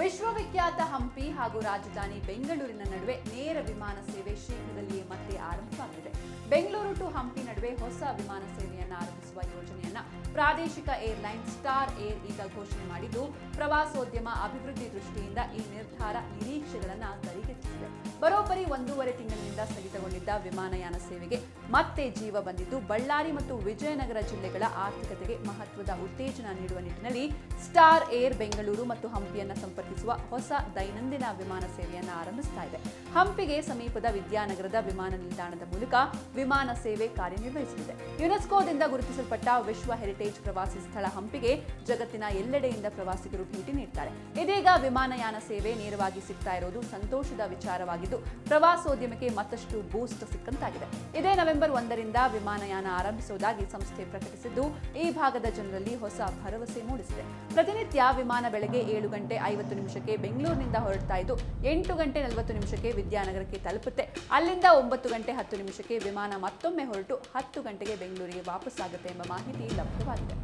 ವಿಶ್ವವಿಖ್ಯಾತ ಹಂಪಿ ಹಾಗೂ ರಾಜಧಾನಿ ಬೆಂಗಳೂರಿನ ನಡುವೆ ನೇರ ವಿಮಾನ ಸೇವೆ ಶೀಘ್ರದಲ್ಲಿಯೇ ಮತ್ತೆ ಆರಂಭವಾಗಲಿದೆ. ಬೆಂಗಳೂರು ಟು ಹಂಪಿ ನಡುವೆ ಹೊಸ ವಿಮಾನ ಸೇವೆಯನ್ನು ಆರಂಭಿಸುವ ಯೋಜನೆಯನ್ನ ಪ್ರಾದೇಶಿಕ ಏರ್ಲೈನ್ ಸ್ಟಾರ್ ಏರ್ ಈಗ ಘೋಷಣೆ ಮಾಡಿದ್ದು, ಪ್ರವಾಸೋದ್ಯಮ ಅಭಿವೃದ್ಧಿ ದೃಷ್ಟಿಯಿಂದ ಈ ನಿರ್ಧಾರ ನಿರೀಕ್ಷೆಗಳನ್ನು ಬರೋಬ್ಬರಿ ಒಂದೂವರೆ ತಿಂಗಳಿನಿಂದ ಸ್ಥಗಿತಗೊಂಡಿದ್ದ ವಿಮಾನಯಾನ ಸೇವೆಗೆ ಮತ್ತೆ ಜೀವ ಬಂದಿದ್ದು, ಬಳ್ಳಾರಿ ಮತ್ತು ವಿಜಯನಗರ ಜಿಲ್ಲೆಗಳ ಆರ್ಥಿಕತೆಗೆ ಮಹತ್ವದ ಉತ್ತೇಜನ ನೀಡುವ ನಿಟ್ಟಿನಲ್ಲಿ ಸ್ಟಾರ್ ಏರ್ ಬೆಂಗಳೂರು ಮತ್ತು ಹಂಪಿಯನ್ನು ಸಂಪರ್ಕಿಸುವ ಹೊಸ ದೈನಂದಿನ ವಿಮಾನ ಸೇವೆಯನ್ನು ಆರಂಭಿಸ್ತಾ ಇದೆ. ಹಂಪಿಗೆ ಸಮೀಪದ ವಿದ್ಯಾನಗರದ ವಿಮಾನ ನಿಲ್ದಾಣದ ಮೂಲಕ ವಿಮಾನ ಸೇವೆ ಕಾರ್ಯನಿರ್ವಹಿಸಲಿದೆ. ಯುನೆಸ್ಕೋದಿಂದ ಗುರುತಿಸಲ್ಪಟ್ಟ ವಿಶ್ವ ಹೆರಿಟೇಜ್ ಪ್ರವಾಸಿ ಸ್ಥಳ ಹಂಪಿಗೆ ಜಗತ್ತಿನ ಎಲ್ಲೆಡೆಯಿಂದ ಪ್ರವಾಸಿಗರು ಭೇಟಿ ನೀಡ್ತಾರೆ. ಇದೀಗ ವಿಮಾನಯಾನ ಸೇವೆ ನೇರವಾಗಿ ಸಿಗ್ತಾ ಇರೋದು ಸಂತೋಷದ ವಿಚಾರವಾಗಿದ್ದು, ಪ್ರವಾಸೋದ್ಯಮಕ್ಕೆ ಮತ್ತಷ್ಟು ಬೂಸ್ಟ್ ಸಿಕ್ಕಂತಾಗಿದೆ. ಇದೇ ನವೆಂಬರ್ ಒಂದರಿಂದ ವಿಮಾನಯಾನ ಆರಂಭಿಸುವುದಾಗಿ ಸಂಸ್ಥೆ ಪ್ರಕಟಿಸಿದ್ದು, ಈ ಭಾಗದ ಜನರಲ್ಲಿ ಹೊಸ ಭರವಸೆ ಮೂಡಿಸಿದೆ. ಪ್ರತಿನಿತ್ಯ ವಿಮಾನ ಬೆಳಗ್ಗೆ ಏಳು ಗಂಟೆ ಐವತ್ತು ನಿಮಿಷಕ್ಕೆ ಬೆಂಗಳೂರಿನಿಂದ ಹೊರಡ್ತಾ ಇದ್ದು, ಎಂಟು ಗಂಟೆ ನಲವತ್ತು ನಿಮಿಷಕ್ಕೆ ವಿದ್ಯಾನಗರಕ್ಕೆ ತಲುಪುತ್ತೆ. ಅಲ್ಲಿಂದ ಒಂಬತ್ತು ಗಂಟೆ ಹತ್ತು ನಿಮಿಷಕ್ಕೆ ವಿಮಾನ ಮತ್ತೊಮ್ಮೆ ಹೊರಟು ಹತ್ತು ಗಂಟೆಗೆ ಬೆಂಗಳೂರಿಗೆ ವಾಪಸ್ಸಾಗುತ್ತೆ ಎಂಬ ಮಾಹಿತಿ ಲಭ್ಯವಾಗಿದೆ.